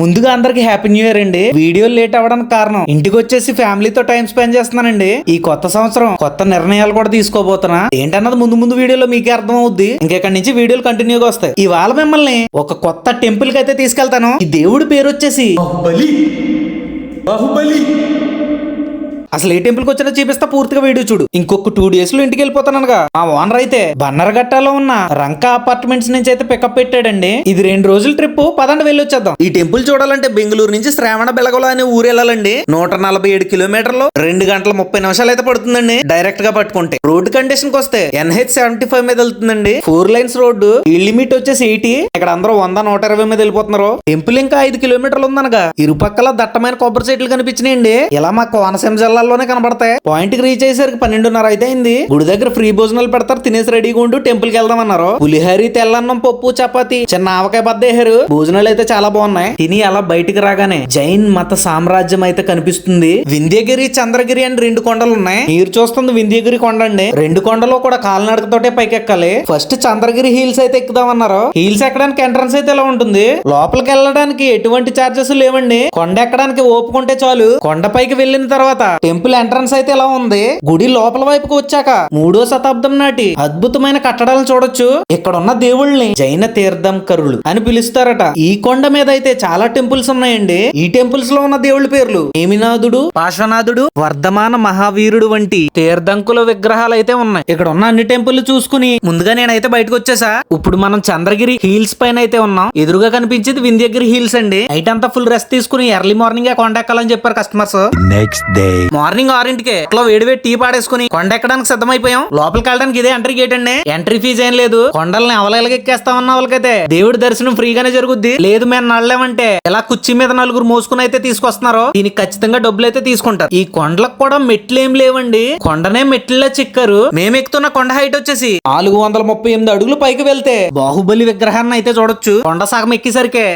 ముందుగా అందరికి happy new year అండి. వీడియో లేట్ అవ్వడానికి కారణం ఇంటికి వచ్చేసి ఫ్యామిలీతో టైం స్పెండ్ చేస్తున్నానండి. ఈ కొత్త సంవత్సరం కొత్త నిర్ణయాలు కూడా తీసుకోబోతున్నా. ఏంటన్నది ముందు ముందు వీడియోలో మీకే అర్థం అవుద్ది ఇంకెక్కడి నుంచి వీడియోలు కంటిన్యూగా వస్తాయి. ఇవాళ మిమ్మల్ని ఒక కొత్త టెంపుల్కి అయితే తీసుకెళ్తాను. ఈ దేవుడి పేరు వచ్చేసి బాహుబలి. బాహుబలి. అసలు ఏ టెంపుల్ వచ్చినా చూపిస్తా పూర్తిగా వీడియో చూడు. ఇంకొక టూ డేస్లో ఇంటికి వెళ్ళిపోతానగా ఆ ఓనర్ అయితే బన్నరగట్టాలో ఉన్న రంకా అపార్ట్మెంట్స్ నుంచి అయితే పికప్ పెట్టాడండి. ఇది రెండు రోజుల ట్రిప్ పదండి వెళ్ళి వచ్చేద్దాం ఈ టెంపుల్ చూడాలంటే బెంగళూరు నుంచి శ్రావణ బెలగల అనే ఊరు వెళ్ళాలండి. నూట నలభై ఏడు కిలోమీటర్లు రెండు గంటల ముప్పై నిమిషాలు అయితే పడుతుందండి. డైరెక్ట్గా పట్టుకుంటే. రోడ్ కండిషన్కి వస్తే ఎన్హెచ్ సెవెంటీ ఫైవ్ మీద వెళ్తుందండి. ఫోర్ లైన్స్ రోడ్డు ఈ లిమిట్ వచ్చేసి ఎయిటీ ఇక్కడ అందరూ వంద నూట ఇరవై మీద వెళ్ళిపోతున్నారు. టెంపుల్ ఇంకా ఐదు కిలోమీటర్లు ఉందనగా. ఇరుపక్కల దట్టమైన కొబ్బరి చెట్లు కనిపించినాయండి. ఇలా మా కోనసీమ జిల్లా జిల్లాలోనే కనబడతాయి. పాయింట్కి రీచ్ అయ్యేసరికి పన్నెండున్నర అయితే అయింది గుడి దగ్గర ఫ్రీ భోజనాలు పెడతారు తినేసి రెడీగా ఉంటూ టెంపుల్కి వెళ్దాం అన్నారు. పులిహరి తెల్లన్నం పప్పు చపాతి చిన్న ఆవకాయ బద్ద వేసారు భోజనాలు అయితే చాలా బాగున్నాయి. తిని అలా బయటికి రాగానే జైన్ మత సామ్రాజ్యం అయితే కనిపిస్తుంది. వింధ్యగిరి చంద్రగిరి అని రెండు కొండలు ఉన్నాయి. మీరు చూస్తుంది వింధ్యగిరి కొండ అండి. రెండు కొండలు కూడా కాలినడకతోటే పైకెక్కాలి. ఫస్ట్ చంద్రగిరి హిల్స్ అయితే ఎక్కుదామన్నారు హిల్స్ ఎక్కడానికి ఎంట్రన్స్ అయితే ఇలా ఉంటుంది. లోపలికి వెళ్ళడానికి ఎటువంటి చార్జెస్ లేవండి. కొండ ఎక్కడానికి ఓపుకుంటే చాలు. కొండ పైకి వెళ్ళిన తర్వాత టెంపుల్ ఎంట్రన్స్ అయితే ఇలా ఉంది. గుడి లోపల వైపుకి వచ్చాక మూడో శతాబ్దం నాటి అద్భుతమైన కట్టడాలను చూడొచ్చు. ఇక్కడ ఉన్న దేవుళ్ళని జైన తీర్థంకరులు అని పిలుస్తారట. ఈ కొండ మీద అయితే చాలా టెంపుల్స్ ఉన్నాయండి. ఈ టెంపుల్స్లో ఉన్న దేవుళ్ళ పేర్లు నేమినాథుడు పార్శ్వనాథుడు వర్ధమాన మహావీరుడు వంటి తీర్థంకుల విగ్రహాలు అయితే ఉన్నాయి. ఇక్కడ ఉన్న అన్ని టెంపుల్ చూసుకుని ముందుగా నేనైతే బయటకు వచ్చేసా. ఇప్పుడు మనం చంద్రగిరి హిల్స్ పైన అయితే ఉన్నాం. ఎదురుగా కనిపించేది వింధ్యగిరి హిల్స్ అండి. నైట్ అంతా ఫుల్ రెస్ట్ తీసుకుని ఎర్లీ మార్నింగ్ కొండ ఎక్కాలని చెప్పారు కస్టమర్స్. నెక్స్ట్ డే మార్నింగ్ ఆరింటికే ఇట్లా వేడి వేడి టీ పాడేసుకుని కొండ ఎక్కడానికి సిద్ధమైపోయాం. లోపలికి వెళ్ళడానికి ఇదే ఎంట్రీ గేట్ అండి. ఎంట్రీ ఫీజు ఏం లేదు. కొండల్ని అవలగలకి ఎక్కేస్తామన్న వాళ్ళకైతే. దేవుడి దర్శనం ఫ్రీగానే జరుగుద్ది. లేదు మేము నడలేమంటే ఇలా కుర్చీ మీద నలుగురు మోసుకుని అయితే తీసుకొస్తున్నారు దీనికి ఖచ్చితంగా డబ్బులు అయితే తీసుకుంటారు. ఈ కొండలకు కూడా మెట్లు ఏం లేవండి. కొండనే మెట్లలో చిక్కారు. మేము ఎక్కుతున్న కొండ హైట్ వచ్చేసి నాలుగు వందల ముప్పై ఎనిమిది అడుగులు పైకి వెళ్తే బాహుబలి విగ్రహాన్ని అయితే చూడొచ్చు. కొండ సగం ఎక్కేసరికే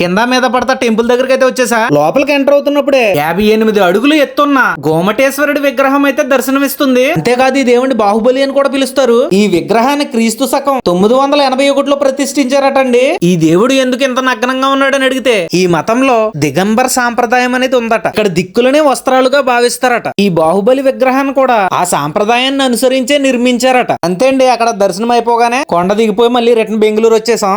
కింద మీద పడతా టెంపుల్ దగ్గరికి అయితే వచ్చేసా? లోపలికి ఎంటర్ అవుతున్నప్పుడే. యాభై ఎనిమిది అడుగులు ఎత్తున్న. గోమటేశ్వరుడి విగ్రహం అయితే దర్శనమిస్తుంది. అంతేకాదు ఈ దేవుని బాహుబలి అని కూడా పిలుస్తారు. ఈ విగ్రహాన్ని క్రీస్తు శకం తొమ్మిది వందల ఎనభై ఒకటిలో ప్రతిష్ఠించారటండి. ఈ దేవుడు ఎందుకు ఇంత నగ్నంగా ఉన్నాడని అడిగితే ఈ మతంలో దిగంబర్ సాంప్రదాయం అనేది ఉందట. ఇక్కడ దిక్కులనే వస్త్రాలుగా భావిస్తారట. ఈ బాహుబలి విగ్రహాన్ని కూడా ఆ సాంప్రదాయాన్ని అనుసరించే నిర్మించారట. అంతే అండి అక్కడ దర్శనం అయిపోగానే కొండ దిగిపోయి మళ్ళీ రిటర్న్ బెంగళూరు వచ్చేసాం.